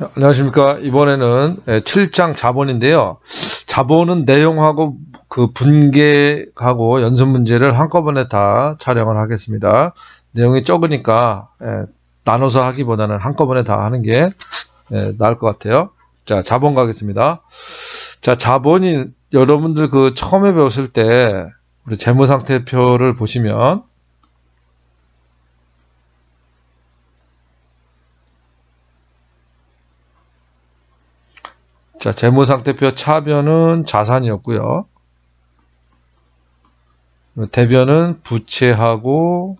안녕하십니까. 이번에는 7장 자본인데요. 자본은 내용하고 그 분계하고 연습 문제를 한꺼번에 다 촬영을 하겠습니다. 내용이 적으니까 예, 나눠서 하기보다는 한꺼번에 다 하는 게 예, 나을 것 같아요. 자, 자본 가겠습니다. 자, 자본이 여러분들 그 처음에 배웠을 때 우리 재무상태표를 보시면 자, 재무상태표 차변은 자산이었고요. 대변은 부채하고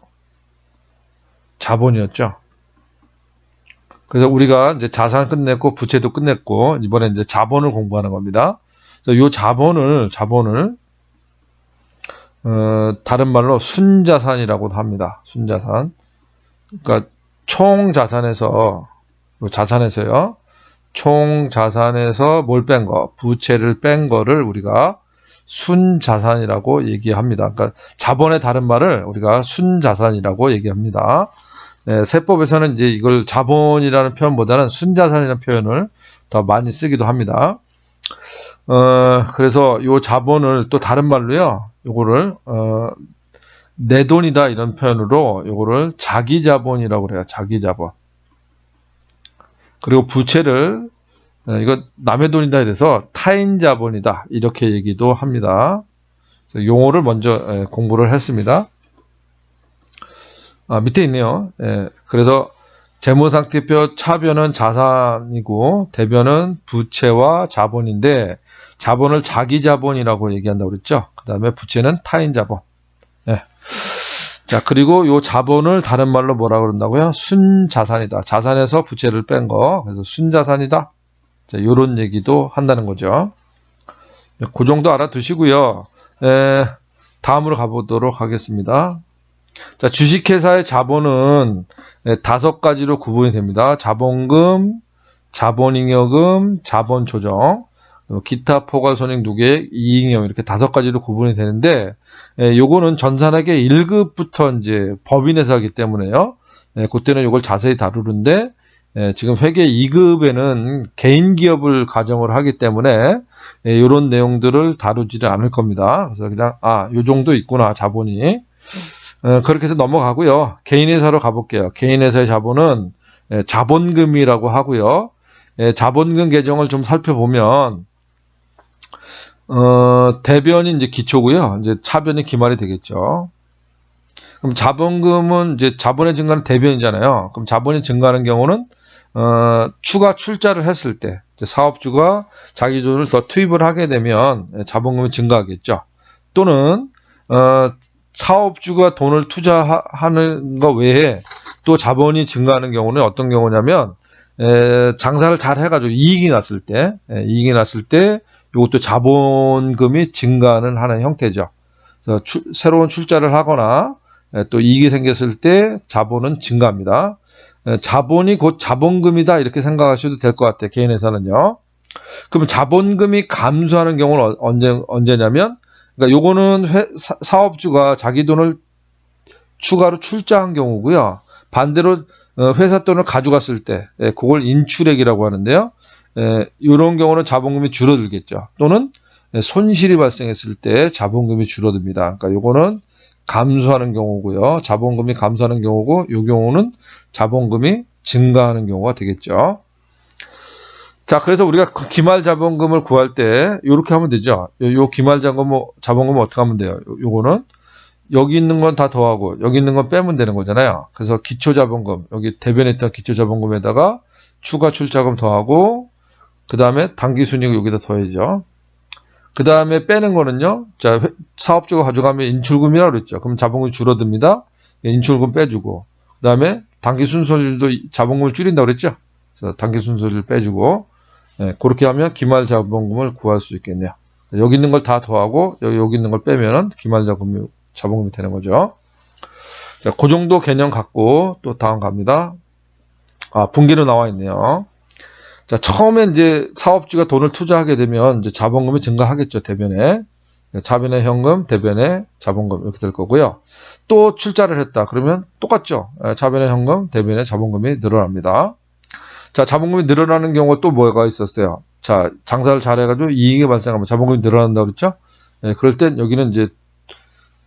자본이었죠. 그래서 우리가 이제 자산 끝냈고 부채도 끝냈고 이번에 이제 자본을 공부하는 겁니다. 그래서 이 자본을 자본을 어, 다른 말로 순자산이라고도 합니다. 순자산. 그러니까 총 자산에서 자산에서요. 총 자산에서 뭘 뺀 거, 부채를 뺀 거를 우리가 순자산이라고 얘기합니다. 그러니까 자본의 다른 말을 우리가 순자산이라고 얘기합니다. 네, 세법에서는 이제 이걸 자본이라는 표현보다는 순자산이라는 표현을 더 많이 쓰기도 합니다. 어, 그래서 이 자본을 또 다른 말로요, 요거를, 어, 내 돈이다 이런 표현으로 요거를 자기 자본이라고 그래요. 자기 자본. 그리고 부채를 어, 이거 남의 돈이다 이래서 타인 자본이다 이렇게 얘기도 합니다. 용어를 먼저 예, 공부를 했습니다. 아, 밑에 있네요. 예, 그래서 재무상태표 차변은 자산이고 대변은 부채와 자본인데 자본을 자기 자본이라고 얘기한다고 그랬죠. 그 다음에 부채는 타인 자본. 예. 자, 그리고 요 자본을 다른 말로 뭐라 그런다고요? 순자산이다. 자산에서 부채를 뺀 거. 그래서 순자산이다. 자, 요런 얘기도 한다는 거죠. 네, 그 정도 알아두시고요. 에, 다음으로 가보도록 하겠습니다. 자, 주식회사의 자본은 에, 다섯 가지로 구분이 됩니다. 자본금, 자본잉여금, 자본조정, 기타 포괄손익 누계, 이익잉여 이렇게 다섯 가지로 구분이 되는데 예, 요거는 전산학의 1급부터 이제 법인에서 하기 때문에요. 예, 그때는 요걸 자세히 다루는데 예, 지금 회계 2급에는 개인 기업을 가정을 하기 때문에 예, 이런 내용들을 다루지를 않을 겁니다. 그래서 그냥 아, 요 정도 있구나 자본이 어, 그렇게 해서 넘어가고요. 개인회사로 가볼게요. 개인회사의 자본은 예, 자본금이라고 하고요. 예, 자본금 계정을 좀 살펴보면 어, 대변이 이제 기초고요. 이제 차변이 기말이 되겠죠. 그럼 자본금은 이제 자본의 증가는 대변이잖아요. 그럼 자본이 증가하는 경우는 어, 추가 출자를 했을 때 사업주가 자기 돈을 더 투입을 하게 되면 자본금이 증가하겠죠. 또는 어, 사업주가 돈을 투자하는 것 외에 또 자본이 증가하는 경우는 어떤 경우냐면 에, 장사를 잘 해가지고 이익이 났을 때 에, 이익이 났을 때 이것도 자본금이 증가하는 하나의 형태죠. 그래서 추, 새로운 출자를 하거나 에, 또 이익이 생겼을 때 자본은 증가합니다. 에, 자본이 곧 자본금이다 이렇게 생각하셔도 될 것 같아요. 개인에서는요. 그럼 자본금이 감소하는 경우는 어, 언제 언제냐면 그러니까 요거는 회, 사, 사업주가 자기 돈을 추가로 출자한 경우고요. 반대로 어, 회사 돈을 가져갔을 때 예, 그걸 인출액이라고 하는데요. 이런 경우는 자본금이 줄어들겠죠. 또는 손실이 발생했을 때 자본금이 줄어듭니다. 그러니까 요거는 감소하는 경우고요. 자본금이 감소하는 경우고 이 경우는 자본금이 증가하는 경우가 되겠죠. 자, 그래서 우리가 그 기말 자본금을 구할 때 이렇게 하면 되죠. 요, 요 기말 자본금 자본금을 어떻게 하면 돼요? 요, 요거는 여기 있는 건 다 더하고 여기 있는 건 빼면 되는 거잖아요. 그래서 기초 자본금 여기 대변에 있던 기초 자본금에다가 추가 출자금 더하고 그 다음에 단기 순이익 여기다 더해죠. 그 다음에 빼는 거는요. 자, 사업주가 가져가면 인출금이라고 그랬죠. 그럼 자본금이 줄어듭니다. 인출금 빼주고. 그 다음에 단기 순손실도 자본금을 줄인다고 그랬죠. 그래서 순손실 빼주고. 네, 그렇게 하면 기말 자본금을 구할 수 있겠네요. 여기 있는 걸 다 더하고 여기, 여기 있는 걸 빼면은 기말 자본금이, 자본금이 되는 거죠. 자, 그 정도 개념 갖고 또 다음 갑니다. 아, 분기로 나와 있네요. 자, 처음에 이제 사업주가 돈을 투자하게 되면 이제 자본금이 증가하겠죠, 대변에. 자변의 현금, 대변의 자본금 이렇게 될 거고요. 또 출자를 했다. 그러면 똑같죠. 자변의 현금, 대변의 자본금이 늘어납니다. 자, 자본금이 늘어나는 경우가 또 뭐가 있었어요? 자, 장사를 잘해가지고 이익이 발생하면 자본금이 늘어난다고 그랬죠? 예, 그럴 땐 여기는 이제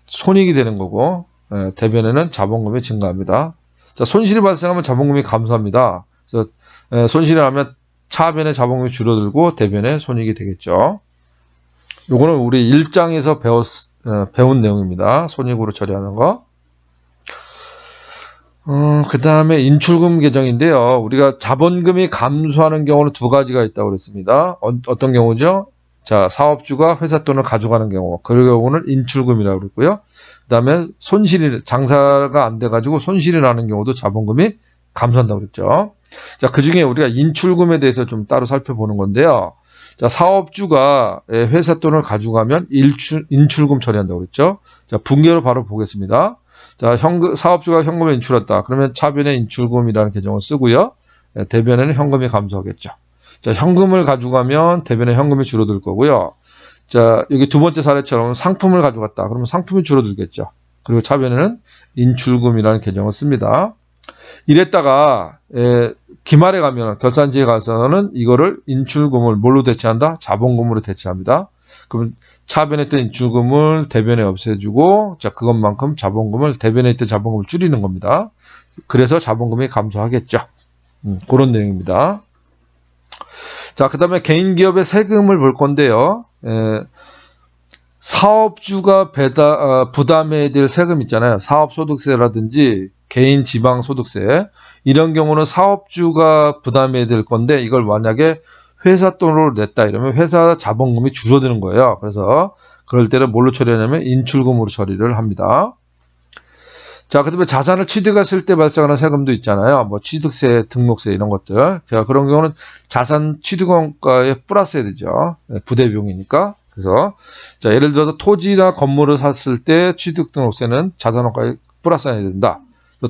손익이 되는 거고, 예, 대변에는 자본금이 증가합니다. 자, 손실이 발생하면 자본금이 감소합니다. 그래서 예, 손실이 나면 차변의 자본금이 줄어들고 대변의 손익이 되겠죠. 요거는 우리 1장에서 배웠, 어, 배운 내용입니다. 손익으로 처리하는 거. 어, 그 다음에 인출금 계정인데요. 우리가 자본금이 감소하는 경우는 두 가지가 있다고 그랬습니다. 어, 떤 경우죠? 자, 사업주가 회사 돈을 가져가는 경우. 그 경우는 인출금이라고 그랬고요. 그 다음에 손실이, 장사가 안 돼가지고 손실이 나는 경우도 자본금이 감소한다고 그랬죠. 자, 그 중에 우리가 인출금에 대해서 좀 따로 살펴보는 건데요. 자, 사업주가 회사 돈을 가져가면 일출, 인출금 처리한다고 그랬죠. 자, 분개로 바로 보겠습니다. 자, 현금, 사업주가 현금을 인출했다. 그러면 차변에 인출금이라는 계정을 쓰고요. 예, 대변에는 현금이 감소하겠죠. 자, 현금을 가져가면 대변에 현금이 줄어들 거고요. 자, 여기 두 번째 사례처럼 상품을 가져갔다. 그러면 상품이 줄어들겠죠. 그리고 차변에는 인출금이라는 계정을 씁니다. 이랬다가 에, 기말에 가면 결산지에 가서는 이거를 인출금을 뭘로 대체한다? 자본금으로 대체합니다. 그러면 차변에 있던 인출금을 대변에 없애주고 자 그것만큼 자본금을 대변에 있던 자본금을 줄이는 겁니다. 그래서 자본금이 감소하겠죠. 음, 그런 내용입니다. 자, 그 다음에 개인 기업의 세금을 볼 건데요. 에, 사업주가 배다, 어, 부담해야 될 세금 있잖아요. 사업소득세라든지 개인 지방소득세. 이런 경우는 사업주가 부담해야 될 건데 이걸 만약에 회사 돈으로 냈다 이러면 회사 자본금이 줄어드는 거예요. 그래서 그럴 때는 뭘로 처리하냐면 인출금으로 처리를 합니다. 자, 그 다음에 자산을 취득했을 때 발생하는 세금도 있잖아요. 뭐 취득세, 등록세 이런 것들. 자, 그런 경우는 자산 취득원가에 플러스해야 되죠. 네, 부대 비용이니까. 그래서 자, 예를 들어서 토지나 건물을 샀을 때 취득 등록세는 자산원가에 플러스해야 된다.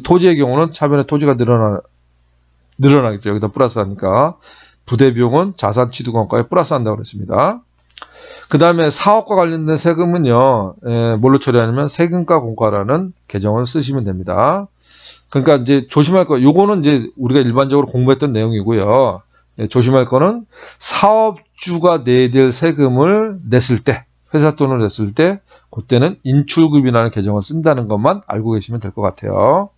토지의 경우는 차변에 토지가 늘어나 늘어나겠죠. 여기다 플러스 하니까 부대 비용은 자산 취득원가에 플러스 한다고 그랬습니다. 그 다음에 사업과 관련된 세금은요, 에, 뭘로 처리하냐면 세금과 공과라는 계정을 쓰시면 됩니다. 그러니까 이제 조심할 거, 요거는 이제 우리가 일반적으로 공부했던 내용이고요. 예, 조심할 거는 사업주가 내야 될 세금을 냈을 때, 회사 돈을 냈을 때, 그때는 인출급이라는 계정을 쓴다는 것만 알고 계시면 될 것 같아요.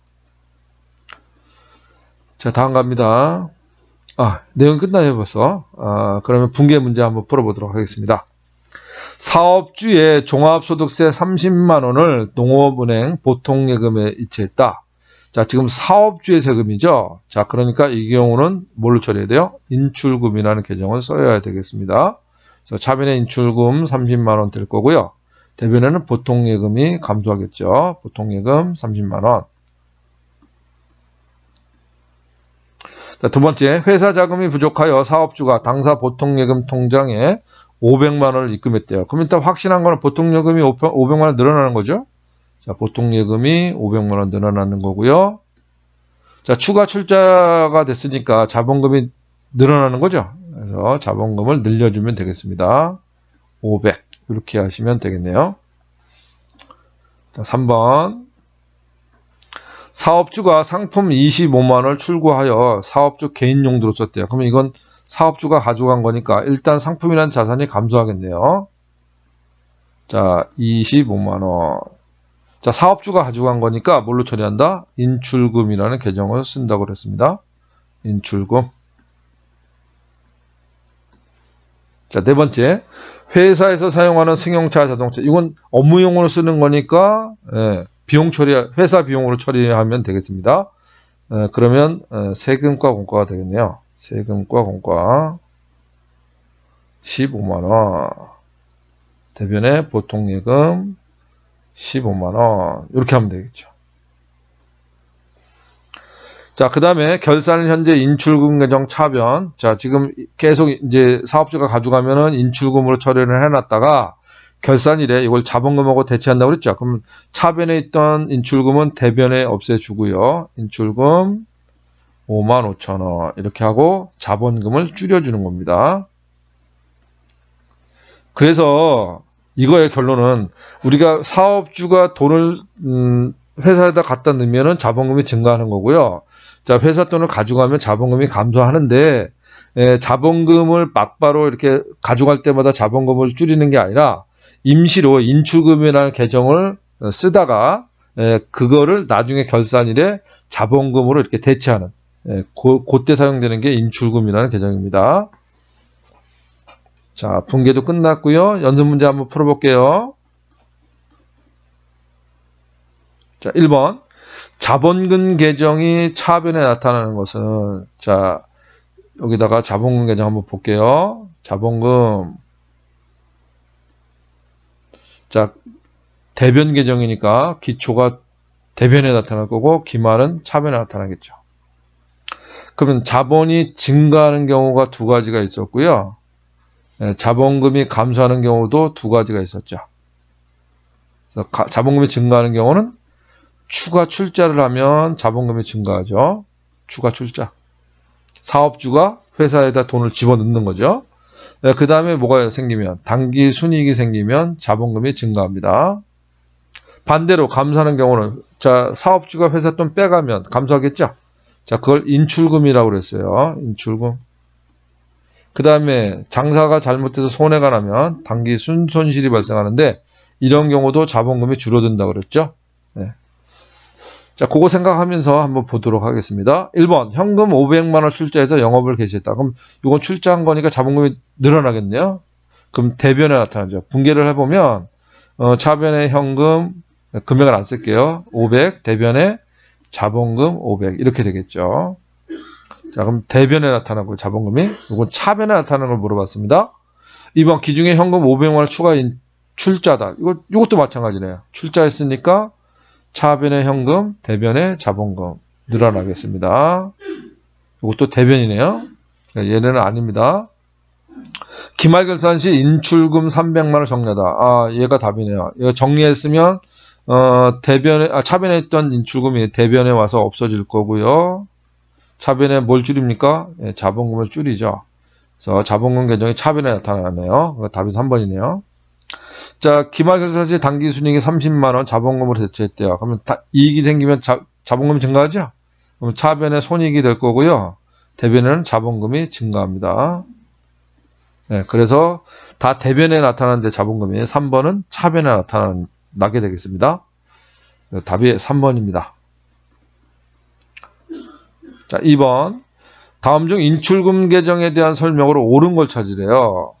자, 다음 갑니다. 아, 내용 끝나요 벌써. 아, 그러면 분계 문제 한번 풀어보도록 하겠습니다. 사업주의 종합소득세 30만 원을 농업은행 보통예금에 이체했다. 자, 지금 사업주의 세금이죠. 자, 그러니까 이 경우는 뭘로 처리해야 돼요? 인출금이라는 계정을 써야 되겠습니다. 자, 차변에 인출금 30만 원 될 거고요. 대변에는 보통 예금이 감소하겠죠. 보통 예금 30만 원. 자, 두 번째, 회사 자금이 부족하여 사업주가 당사 보통예금 통장에 500만 원을 입금했대요. 그럼 일단 확신한 거는 보통예금이 500만 원 늘어나는 거죠. 자, 보통예금이 500만 원 늘어나는 거고요. 자, 추가 출자가 됐으니까 자본금이 늘어나는 거죠. 그래서 자본금을 늘려주면 되겠습니다. 500 이렇게 하시면 되겠네요. 자, 3번 사업주가 상품 25만원을 출고하여 사업주 개인 용도로 썼대요. 그러면 이건 사업주가 가져간 거니까 일단 상품이라는 자산이 감소하겠네요. 자, 25만원. 자, 사업주가 가져간 거니까 뭘로 처리한다? 인출금이라는 계정을 쓴다고 그랬습니다. 인출금. 자, 네 번째. 회사에서 사용하는 승용차 자동차. 이건 업무용으로 쓰는 거니까, 예, 비용 처리, 회사 비용으로 처리하면 되겠습니다. 에, 그러면 에, 세금과 공과가 되겠네요. 세금과 공과 15만원 대변에 보통 예금 15만원 이렇게 하면 되겠죠. 자, 그 다음에 결산 현재 인출금 계정 차변. 자, 지금 계속 이제 사업주가 가져가면은 인출금으로 처리를 해놨다가 결산일에 이걸 자본금하고 대체한다고 그랬죠. 그럼 차변에 있던 인출금은 대변에 없애주고요. 인출금 5만 5천 원 이렇게 하고 자본금을 줄여주는 겁니다. 그래서 이거의 결론은 우리가 사업주가 돈을 음, 회사에다 갖다 넣으면 자본금이 증가하는 거고요. 자, 회사 돈을 가져가면 자본금이 감소하는데 에, 자본금을 막바로 이렇게 가져갈 때마다 자본금을 줄이는 게 아니라 임시로 인출금이라는 계정을 어, 쓰다가 에, 그거를 나중에 결산일에 자본금으로 이렇게 대체하는 예, 고, 그때 사용되는 게 인출금이라는 계정입니다. 자, 분계도 끝났고요. 연습 문제 한번 풀어볼게요. 자, 1번. 자본금 계정이 차변에 나타나는 것은 자, 여기다가 자본금 계정 한번 볼게요. 자본금 자, 대변 계정이니까 기초가 대변에 나타날 거고 기말은 차변에 나타나겠죠. 그러면 자본이 증가하는 경우가 두 가지가 있었고요. 예, 자본금이 감소하는 경우도 두 가지가 있었죠. 자본금이 증가하는 경우는 추가 출자를 하면 자본금이 증가하죠. 추가 출자. 사업주가 회사에다 돈을 집어넣는 거죠. 그 다음에 뭐가 생기면 단기 순이익이 생기면 자본금이 증가합니다. 반대로 감소하는 경우는 자 사업주가 회사 돈 빼가면 감소하겠죠. 자 그걸 인출금이라고 그랬어요. 인출금. 그 다음에 장사가 잘못해서 손해가 나면 단기 순 손실이 발생하는데 이런 경우도 자본금이 줄어든다 그랬죠. 네. 자, 그거 생각하면서 한번 보도록 하겠습니다. 1번, 현금 500만원 출자해서 영업을 개시했다. 그럼 이건 출자한 거니까 자본금이 늘어나겠네요. 그럼 대변에 나타나죠. 분계를 해보면, 어, 차변에 현금, 금액을 안 쓸게요. 500, 대변에 자본금 500. 이렇게 되겠죠. 자, 그럼 대변에 나타나고 자본금이, 이건 차변에 나타나는 걸 물어봤습니다. 2번, 기중에 현금 500만원 추가 인, 출자다. 이거, 이것도 마찬가지네요. 출자했으니까 차변의 현금, 대변의 자본금 늘어나겠습니다. 이것도 대변이네요. 얘네는 아닙니다. 기말 결산 시 인출금 300만 원 정리하다. 아, 얘가 답이네요. 이거 정리했으면 어, 대변에 아, 차변에 있던 인출금이 대변에 와서 없어질 거고요. 차변에 뭘 줄입니까? 예, 자본금을 줄이죠. 그래서 자본금 계정이 차변에 나타나네요. 답이 3번이네요. 자, 기말결산 시 단기 순이익이 30만원 자본금으로 대체했대요. 그러면 다- 이익이 생기면 자, 자본금이 증가하죠? 그럼 차변에 손익이 될 거고요. 대변에는 자본금이 증가합니다. 네, 그래서 다 대변에 나타나는데 자본금이 3번은 차변에 나타나게 되겠습니다. 네, 답이 3번입니다. 자, 2번. 다음 중 인출금 계정에 대한 설명으로 옳은 걸 찾으래요.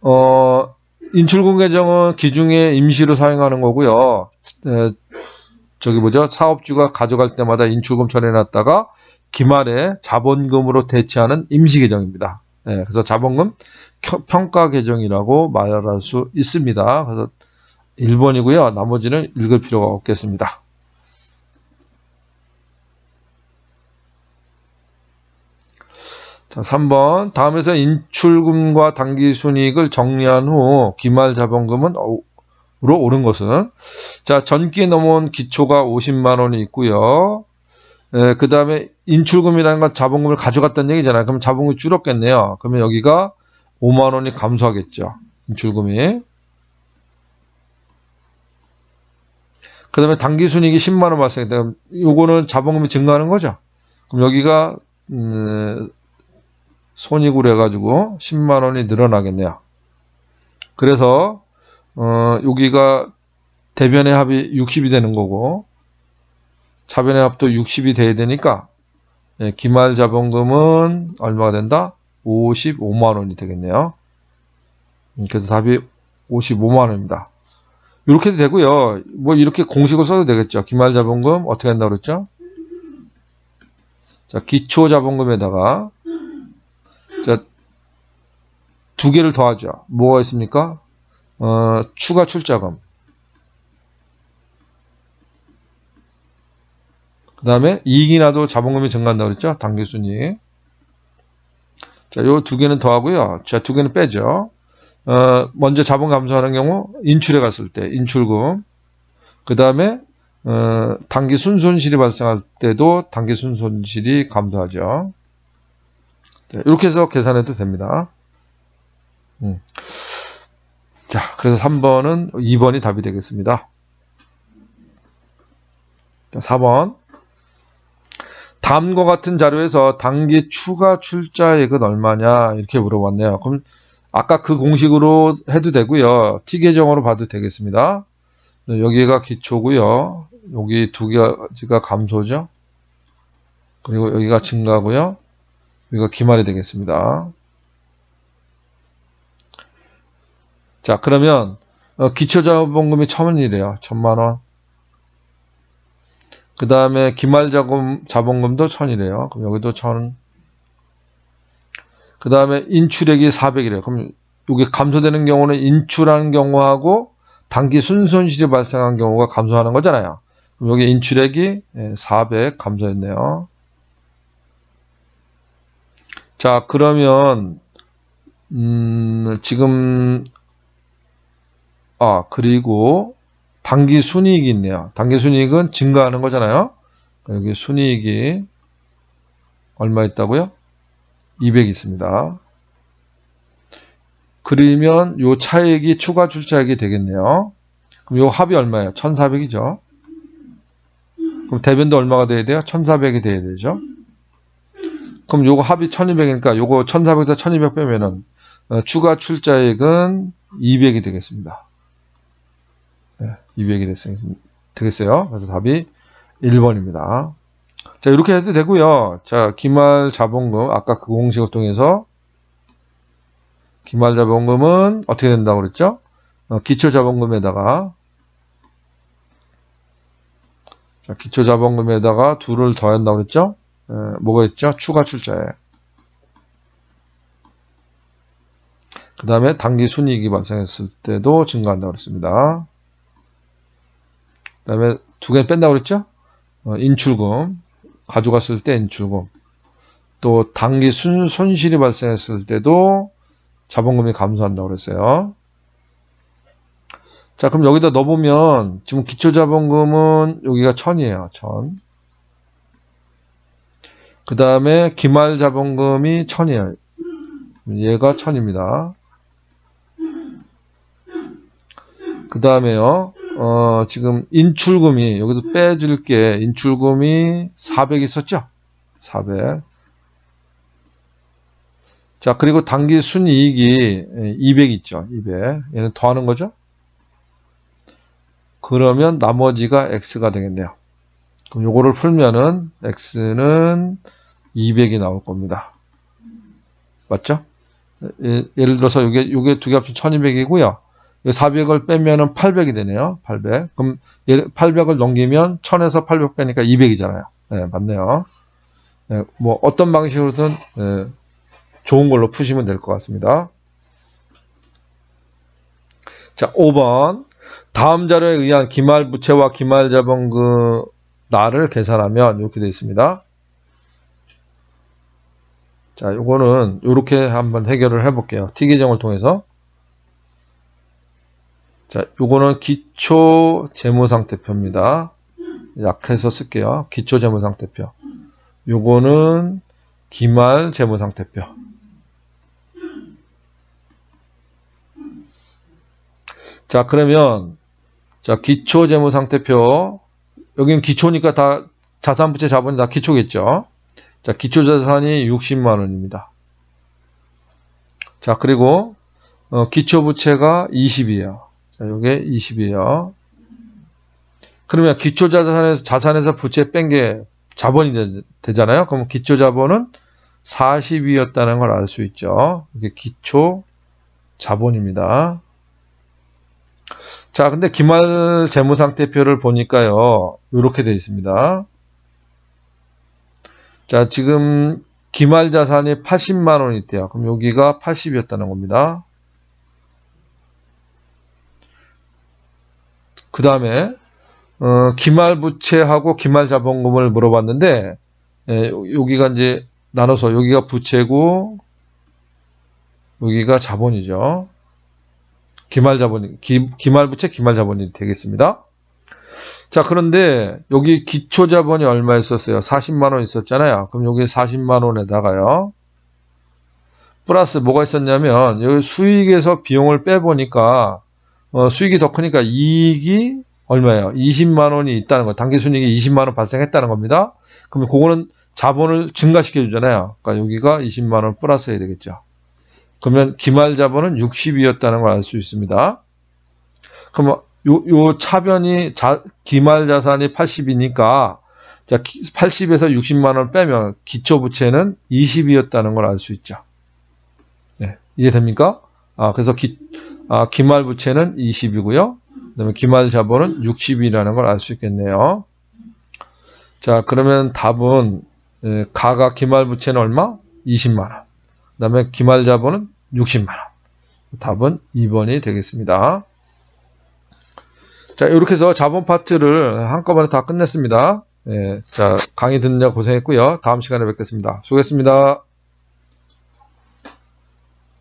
어, 인출금 계정은 기중에 임시로 사용하는 거고요. 에, 저기 뭐죠? 사업주가 가져갈 때마다 인출금 처리해놨다가 기말에 자본금으로 대체하는 임시 계정입니다. 예, 그래서 자본금 켜- 평가 계정이라고 말할 수 있습니다. 그래서 1번이고요. 나머지는 읽을 필요가 없겠습니다. 자, 3번. 다음에서 인출금과 단기순이익을 정리한 후 기말 자본금은 로 오른 것은 자 전기에 넘어온 기초가 50만 원이 있고요. 그 다음에 인출금이라는 건 자본금을 가져갔다는 얘기잖아요. 그럼 자본금이 줄었겠네요. 그러면 여기가 5만 원이 감소하겠죠. 인출금이. 그 다음에 단기순이익이 10만 원 발생했다. 요거는 자본금이 증가하는 거죠. 그럼 여기가 음, 손익으로 해가지고 10만 원이 늘어나겠네요. 그래서 어, 여기가 대변의 합이 60이 되는 거고 차변의 합도 60이 돼야 되니까 예, 기말 자본금은 얼마가 된다? 55만 원이 되겠네요. 음, 그래서 답이 55만 원입니다. 이렇게 되고요. 뭐 이렇게 공식을 써도 되겠죠. 기말 자본금 어떻게 한다고 그랬죠? 자, 기초 자본금에다가 자, 두 개를 더하죠. 뭐가 있습니까? 어, 추가 출자금. 그 다음에 이익이 나도 자본금이 증가한다고 그랬죠? 단기순이익. 자, 요 두 개는 더하고요. 자, 두 개는 빼죠. 어, 먼저 자본 감소하는 경우 인출에 갔을 때 인출금. 그 다음에 어, 단기 순손실이 발생할 때도 단기 순손실이 감소하죠. 자, 이렇게 해서 계산해도 됩니다. 음. 자, 그래서 3번은 2번이 답이 되겠습니다. 자, 4번. 다음과 같은 자료에서 단기 추가 출자액은 얼마냐 이렇게 물어봤네요. 그럼 아까 그 공식으로 해도 되고요. T 계정으로 봐도 되겠습니다. 네, 여기가 기초고요. 여기 두 가지가 감소죠. 그리고 여기가 증가고요. 여기가 기말이 되겠습니다. 자, 그러면 어, 기초자본금이 천원이래요. 천만 원. 그 다음에 기말자금 자본금도 천이래요. 그럼 여기도 천. 그 다음에 인출액이 400이래요. 그럼 이게 감소되는 경우는 인출하는 경우하고 단기 순손실이 발생한 경우가 감소하는 거잖아요. 그럼 여기 인출액이 400 감소했네요. 자, 그러면 음, 지금 아, 그리고 단기 순이익이 있네요. 단기 순이익은 증가하는 거잖아요. 여기 순이익이 얼마 있다고요? 200 있습니다. 그러면 요 차액이 추가 출자액이 되겠네요. 그럼 요 합이 얼마예요? 1400이죠. 그럼 대변도 얼마가 돼야 돼요? 1400이 돼야 되죠. 그럼 요거 합이 1200이니까 요거 1400에서 1200 빼면은 어, 추가 출자액은 200이 되겠습니다. 네, 200이 됐어요. 되겠어요. 그래서 답이 1번입니다. 자, 이렇게 해도 되고요. 자, 기말 자본금 아까 그 공식을 통해서 기말 자본금은 어떻게 된다고 그랬죠? 어, 기초 자본금에다가 자, 기초 자본금에다가 둘을 더한다고 그랬죠? 에, 뭐가 있죠? 추가 출자에. 그 다음에 단기 순이익이 발생했을 때도 증가한다고 그랬습니다. 그 다음에 두 개 뺀다고 그랬죠? 어, 인출금. 가져갔을 때 인출금. 또 단기 순, 손실이 발생했을 때도 자본금이 감소한다고 그랬어요. 자, 그럼 여기다 넣어보면 지금 기초자본금은 여기가 천이에요. 천. 그 다음에 기말 자본금이 천이에요. 얘가 천입니다. 그 다음에요. 어, 지금 인출금이 여기도 빼줄게 인출금이 400 있었죠? 400. 자, 그리고 단기 순이익이 200 있죠. 200. 얘는 더하는 거죠? 그러면 나머지가 x가 되겠네요. 그럼 요거를 풀면은 x는 200이 나올 겁니다. 맞죠? 예 를 들어서 요게 요게 두 개 합쳐 1200이고요. 400을 빼면은 800이 되네요. 800. 그럼 800을 넘기면 1000에서 800 빼니까 200이잖아요. 네, 맞네요. 네, 뭐 어떤 방식으로든 네, 좋은 걸로 푸시면 될 것 같습니다. 자, 5번. 다음 자료에 의한 기말 부채와 기말 자본금 날을 계산하면 이렇게 되어 있습니다. 자, 요거는 이렇게 한번 해결을 해볼게요. T 계정을 통해서. 자, 요거는 기초 재무상태표입니다. 약해서 쓸게요. 기초 재무상태표. 요거는 기말 재무상태표. 자, 그러면 자, 기초 재무상태표 여기는 기초니까 다 자산 부채 자본이 다 기초겠죠. 자, 기초 자산이 60만 원입니다. 자, 그리고 어, 기초 부채가 20이에요. 자, 요게 20이에요. 그러면 기초 자산에서 자산에서 부채 뺀 게 자본이 되, 잖아요 그럼 기초 자본은 40이었다는 걸 알 수 있죠. 이게 기초 자본입니다. 자, 근데 기말 재무상태표를 보니까요. 이렇게 되어 있습니다. 자, 지금 기말 자산이 80만 원이 있대요. 그럼 여기가 80이었다는 겁니다. 그 다음에 어, 기말 부채하고 기말 자본금을 물어봤는데 예, 여기가 이제 나눠서 여기가 부채고 여기가 자본이죠. 기말 자본이 기, 기말 부채 기말 자본이 되겠습니다. 자 그런데 여기 기초 자본이 얼마 있었어요? 40만 원 있었잖아요. 그럼 여기 40만 원에다가요. 플러스 뭐가 있었냐면 여기 수익에서 비용을 빼보니까 어, 수익이 더 크니까 이익이 얼마예요? 20만 원이 있다는 거. 단기 순이익이 20만 원 발생했다는 겁니다. 그러면 그거는 자본을 증가시켜 주잖아요. 그러니까 여기가 20만 원 플러스 해야 되겠죠. 그러면 기말 자본은 60이었다는 걸 알 수 있습니다. 그럼 요, 요 차변이 자, 기말 자산이 80이니까 자, 80에서 60만 원 빼면 기초 부채는 20이었다는 걸 알 수 있죠. 네, 이해됩니까? 아, 그래서 기, 아, 기말 부채는 20이고요. 그다음에 기말 자본은 60이라는 걸 알 수 있겠네요. 자, 그러면 답은 에, 가가 기말 부채는 얼마? 20만 원. 그 다음에 기말 자본은 60만 원. 답은 2번이 되겠습니다. 자, 이렇게 해서 자본 파트를 한꺼번에 다 끝냈습니다. 예, 자, 강의 듣느라 고생했고요. 다음 시간에 뵙겠습니다. 수고했습니다.